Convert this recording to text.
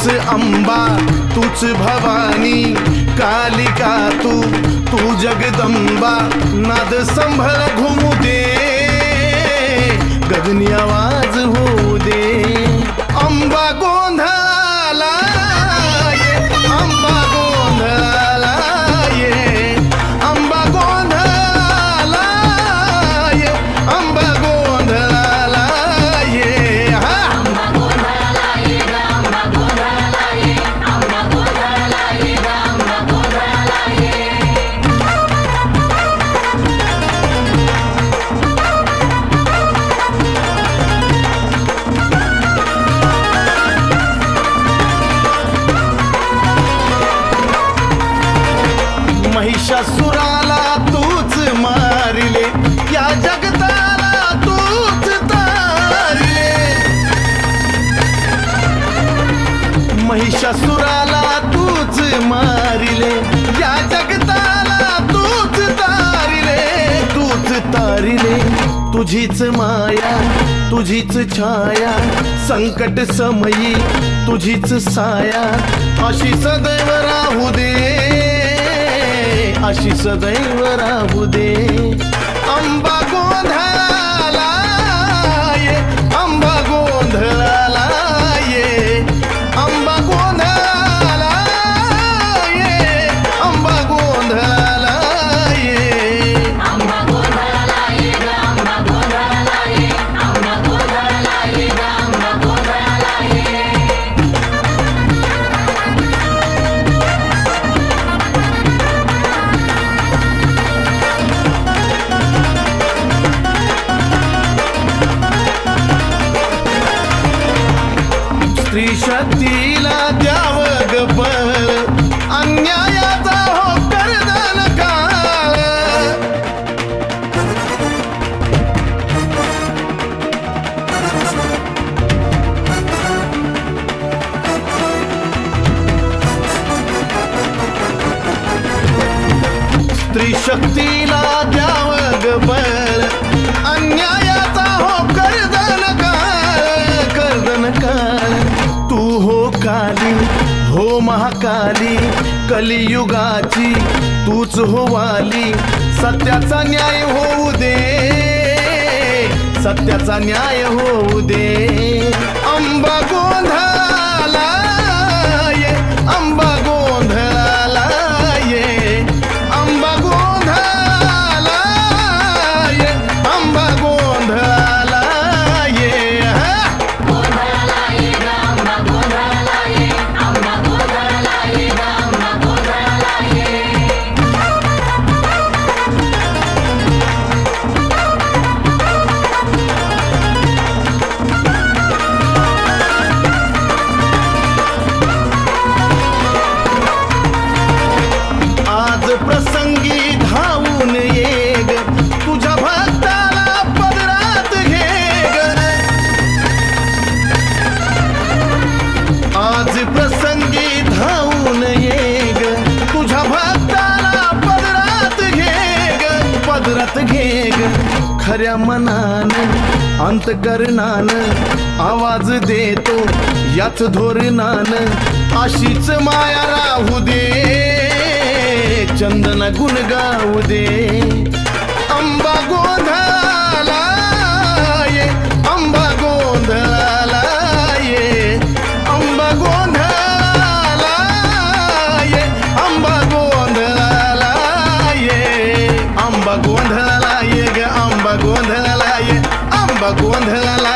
तूच अंबा तूच भवानी कालिका तू तू जगदंबा नाद संभळ घुमू दे. गगनी महिषासुराला तूच मारिले. या जगताला तूच तारिले. महिषासुराला तूच मारिले. या जगताला तूच तारिले. तूच तारिले. तुझीच माया तुझीच छाया संकट समयी तुझीच साया. अशी सदैव राहू दे. अशी सदैव राहू दे अंबा स्त्री शक्तीला द्याव गबळ अन्यायाचा हो करदान काळ. स्त्री शक्तीला महाकाली कलियुगाची तूच होवाली. सत्याचा न्याय होऊ दे सत्याचा न्याय होऊ दे. पदरात घे ग खऱ्या मनानं अंतकरणानं आवाज देतो याच धोरणानं. अशीच माया राहू दे चंदन गुण गाऊ दे. अंबा गोंधळ आंबा गोंधळाला ये ग आंबा गोंधळाला ये आंबा गोंधळाला